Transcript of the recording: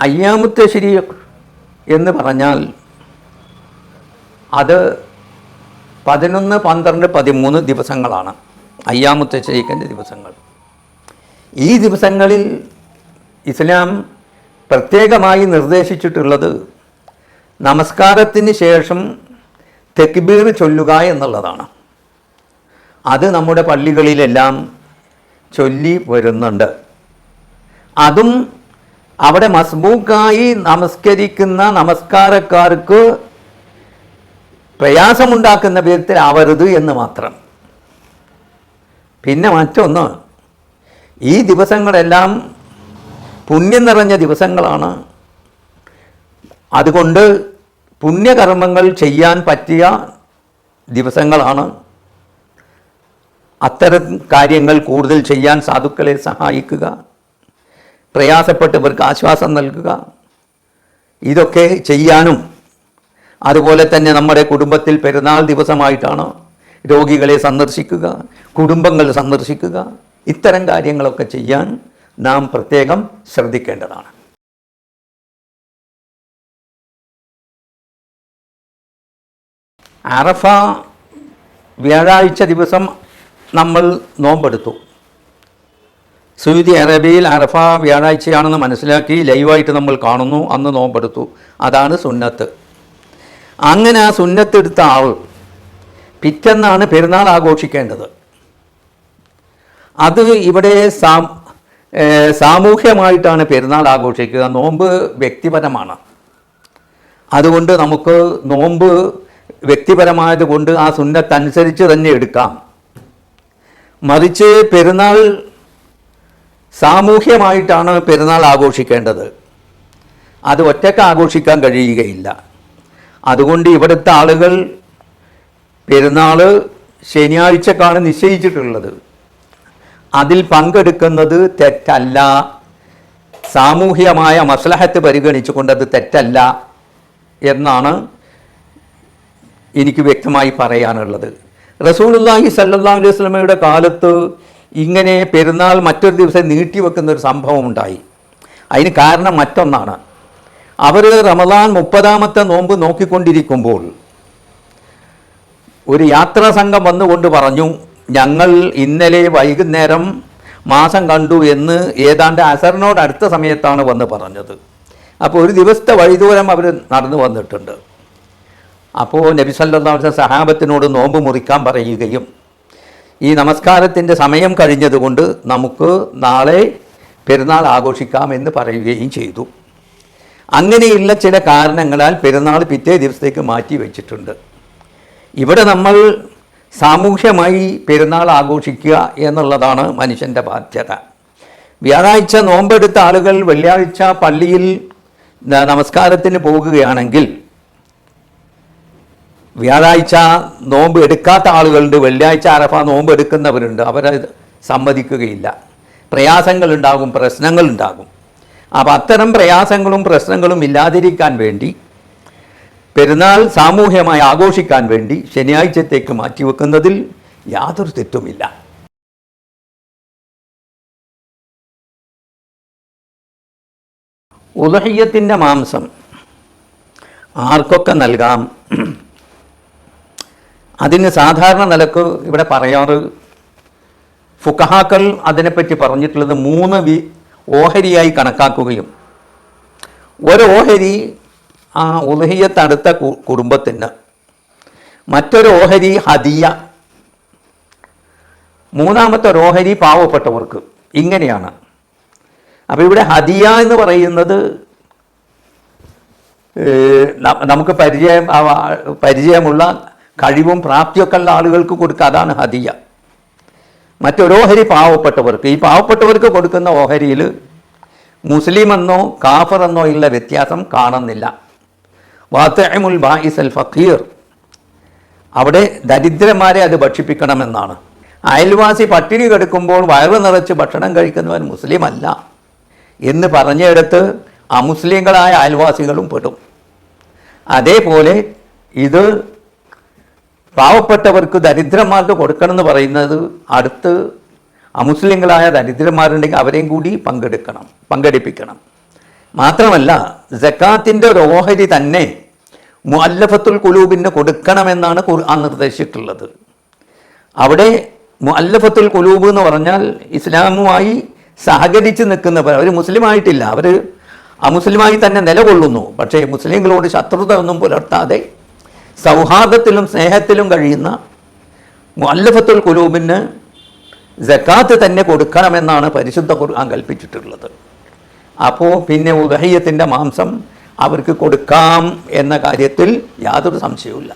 അയ്യാമത്തെ ശരി എന്ന് പറഞ്ഞാൽ അത് പതിനൊന്ന് പന്ത്രണ്ട് പതിമൂന്ന് ദിവസങ്ങളാണ്. അയ്യാമത്തെ ശരീക്കന്റെ ദിവസങ്ങൾ. ഈ ദിവസങ്ങളിൽ ഇസ്ലാം പ്രത്യേകമായി നിർദ്ദേശിച്ചിട്ടുള്ളത് നമസ്കാരത്തിന് ശേഷം തെക്ബീർ ചൊല്ലുക എന്നുള്ളതാണ്. അത് നമ്മുടെ പള്ളികളിലെല്ലാം ചൊല്ലി വരുന്നുണ്ട്. അതും അവിടെ മസ്ബൂക്കായി നമസ്കരിക്കുന്ന നമസ്കാരക്കാർക്ക് പ്രയാസമുണ്ടാക്കുന്ന വിധത്തിലാവരുത് എന്ന് മാത്രം. പിന്നെ മറ്റൊന്ന് ഈ ദിവസങ്ങളെല്ലാം പുണ്യം നിറഞ്ഞ ദിവസങ്ങളാണ്. അതുകൊണ്ട് പുണ്യകർമ്മങ്ങൾ ചെയ്യാൻ പറ്റിയ ദിവസങ്ങളാണ്. അത്തരം കാര്യങ്ങൾ കൂടുതൽ ചെയ്യാൻ സാധുക്കളെ സഹായിക്കുക. പ്രയാസപ്പെട്ടവർക്ക് ആശ്വാസം നൽകുക. ഇതൊക്കെ ചെയ്യാനും അതുപോലെ തന്നെ നമ്മുടെ കുടുംബത്തിൽ പെരുന്നാൾ ദിവസമായിട്ടാണ് രോഗികളെ സന്ദർശിക്കുക കുടുംബങ്ങൾ സന്ദർശിക്കുക. ഇത്തരം കാര്യങ്ങളൊക്കെ ചെയ്യാൻ നാം പ്രത്യേകം ശ്രദ്ധിക്കേണ്ടതാണ്. അറഫ വ്യാഴാഴ്ച ദിവസം നമ്മൾ നോമ്പെടുത്തു. സൗദി അറേബ്യയിൽ അറഫ വ്യാഴാഴ്ചയാണെന്ന് മനസ്സിലാക്കി ലൈവായിട്ട് നമ്മൾ കാണുന്നു. അന്ന് നോമ്പെടുത്തു. അതാണ് സുന്നത്ത്. അങ്ങനെ ആ സുന്നത്തെടുത്ത ആൾ പിറ്റെന്നാണ് പെരുന്നാൾ ആഘോഷിക്കേണ്ടത്. അത് ഇവിടെ സാം സാമൂഹ്യമായിട്ടാണ് പെരുന്നാൾ ആഘോഷിക്കുക. നോമ്പ് വ്യക്തിപരമാണ്. അതുകൊണ്ട് നമുക്ക് നോമ്പ് വ്യക്തിപരമായത് കൊണ്ട് ആ സുന്നത്തനുസരിച്ച് തന്നെ എടുക്കാം. മറിച്ച് പെരുന്നാൾ സാമൂഹ്യമായിട്ടാണ് പെരുന്നാൾ ആഘോഷിക്കേണ്ടത്. അത് ഒറ്റയ്ക്ക് ആഘോഷിക്കാൻ കഴിയുകയില്ല. അതുകൊണ്ട് ഇവിടുത്തെ ആളുകൾ പെരുന്നാൾ ശനിയാഴ്ചക്കാണ് നിശ്ചയിച്ചിട്ടുള്ളത്. അതിൽ പങ്കെടുക്കുന്നത് തെറ്റല്ല. സാമൂഹ്യമായ മസ്ലഹത്ത് പരിഗണിച്ചുകൊണ്ട് അത് തെറ്റല്ല എന്നാണ് എനിക്ക് വ്യക്തമായി പറയാനുള്ളത്. റസൂലുള്ളാഹി സല്ലാ അലൈഹി സ്വലമയുടെ കാലത്ത് ഇങ്ങനെ പെരുന്നാൾ മറ്റൊരു ദിവസം നീട്ടിവെക്കുന്ന ഒരു സംഭവം ഉണ്ടായി. അതിന് കാരണം മറ്റൊന്നാണ്. അവർ റമദാൻ മുപ്പതാമത്തെ നോമ്പ് നോക്കിക്കൊണ്ടിരിക്കുമ്പോൾ ഒരു യാത്രാ സംഘം വന്നുകൊണ്ട് പറഞ്ഞു ഞങ്ങൾ ഇന്നലെ വൈകുന്നേരം മാസം കണ്ടു എന്ന് ഏതാണ്ട് അസറിനോട് അടുത്ത സമയത്താണ് വന്ന് പറഞ്ഞത്. അപ്പോൾ ഒരു ദിവസത്തെ വഴിദൂരം അവർ നടന്നു വന്നിട്ടുണ്ട്. അപ്പോൾ നബി സല്ലല്ലാഹു അലൈഹി വസല്ലം സഹാബത്തിനോട് നോമ്പ് മുറിക്കാൻ പറയുകയും ഈ നമസ്കാരത്തിന്റെ സമയം കഴിഞ്ഞതുകൊണ്ട് നമുക്ക് നാളെ പെരുന്നാൾ ആഘോഷിക്കാം എന്ന് പറയുകയും ചെയ്തു. അങ്ങനെയുള്ള ചില കാരണങ്ങളാൽ പെരുന്നാൾ പിറ്റേ ദിവസത്തേക്ക് മാറ്റി വെച്ചിട്ടുണ്ട്. ഇവിടെ നമ്മൾ സാമൂഹ്യമായി പെരുന്നാൾ ആഘോഷിക്കുക എന്നുള്ളതാണ് മനുഷ്യന്റെ ബാധ്യത. വ്യാഴാഴ്ച നോമ്പെടുത്ത ആളുകൾ വെള്ളിയാഴ്ച പള്ളിയിൽ നമസ്കാരത്തിന് പോകുകയാണെങ്കിൽ വ്യാഴാഴ്ച നോമ്പ് എടുക്കാത്ത ആളുകളുണ്ട് വെള്ളിയാഴ്ച അറഫ നോമ്പ് എടുക്കുന്നവരുണ്ട് അവരത് സമ്മതിക്കുകയില്ല. പ്രയാസങ്ങളുണ്ടാകും പ്രശ്നങ്ങളുണ്ടാകും അപ്പോൾ അത്തരം പ്രയാസങ്ങളും പ്രശ്നങ്ങളും ഇല്ലാതിരിക്കാൻ വേണ്ടി പെരുന്നാൾ സാമൂഹ്യമായി ആഘോഷിക്കാൻ വേണ്ടി ശനിയാഴ്ചത്തേക്ക് മാറ്റിവെക്കുന്നതിൽ യാതൊരു തെറ്റുമില്ല. ഉദഹയ്യത്തിന്റെ മാംസം ആർക്കൊക്കെ നൽകാം? അതിന് സാധാരണ നിലയ്ക്ക് ഇവിടെ പറയാറ് ഫുക്കഹാക്കൾ അതിനെപ്പറ്റി പറഞ്ഞിട്ടുള്ളത് മൂന്ന് വി ഓഹരിയായി കണക്കാക്കുകയും ഒരു ഓഹരി ആ ഉലഹിയത്തടുത്ത കുടുംബത്തിന് മറ്റൊരു ഓഹരി ഹദിയ മൂന്നാമത്തെ ഓഹരി പാവപ്പെട്ടവർക്ക്. ഇങ്ങനെയാണ്. അപ്പോൾ ഇവിടെ ഹദിയ എന്ന് പറയുന്നത് നമുക്ക് പരിചയം പരിചയമുള്ള കഴിവും പ്രാപ്തിയൊക്കെ ഉള്ള ആളുകൾക്ക് കൊടുക്കുക അതാണ് ഹദിയ. മറ്റൊരോഹരി പാവപ്പെട്ടവർക്ക് ഈ പാവപ്പെട്ടവർക്ക് കൊടുക്കുന്ന ഓഹരിയിൽ മുസ്ലിം എന്നോ കാഫർ എന്നോ ഉള്ള വ്യത്യാസം കാണുന്നില്ല. വാത്തമുൽ ബായിസൽ ഫക്കീർ അവിടെ ദരിദ്രന്മാരെ അത് ഭക്ഷിപ്പിക്കണമെന്നാണ്. അയൽവാസി പട്ടിണി കിടക്കുമ്പോൾ വയറ് നിറച്ച് ഭക്ഷണം കഴിക്കുന്നവൻ മുസ്ലിം അല്ല എന്ന് പറഞ്ഞെടുത്ത് അമുസ്ലിങ്ങളായ അയൽവാസികളും പെടും. അതേപോലെ ഇത് പാവപ്പെട്ടവർക്ക് ദരിദ്രന്മാർക്ക് കൊടുക്കണം എന്ന് പറയുന്നത് അടുത്ത് അമുസ്ലിങ്ങളായ ദരിദ്രന്മാരുണ്ടെങ്കിൽ അവരെയും കൂടി പങ്കെടുക്കണം പങ്കെടുപ്പിക്കണം. മാത്രമല്ല ജക്കാത്തിന്റെ ഓഹരി തന്നെ മുഅല്ലഫത്തുൽ കുലൂബിന് കൊടുക്കണമെന്നാണ് ഖുർആൻ നിർദ്ദേശിച്ചിട്ടുള്ളത്. അവിടെ മുഅല്ലഫത്തുൽ കുലൂബ് എന്ന് പറഞ്ഞാൽ ഇസ്ലാമുമായി സഹകരിച്ച് നിൽക്കുന്നവർ അവർ മുസ്ലിമായിട്ടില്ല. അവർ അമുസ്ലിമായി തന്നെ നിലകൊള്ളുന്നു. പക്ഷേ മുസ്ലിങ്ങളോട് ശത്രുത ഒന്നും പുലർത്താതെ സൗഹാർദ്ദത്തിലും സ്നേഹത്തിലും കഴിയുന്ന മുല്ലഫത്തുൽ കുലൂബിന് ജക്കാത്ത് തന്നെ കൊടുക്കണമെന്നാണ് പരിശുദ്ധ ഖുർആൻ കൽപ്പിച്ചിട്ടുള്ളത്. അപ്പോൾ പിന്നെ ഉദഹയ്യത്തിന്റെ മാംസം അവർക്ക് കൊടുക്കാം എന്ന കാര്യത്തിൽ യാതൊരു സംശയവുമില്ല.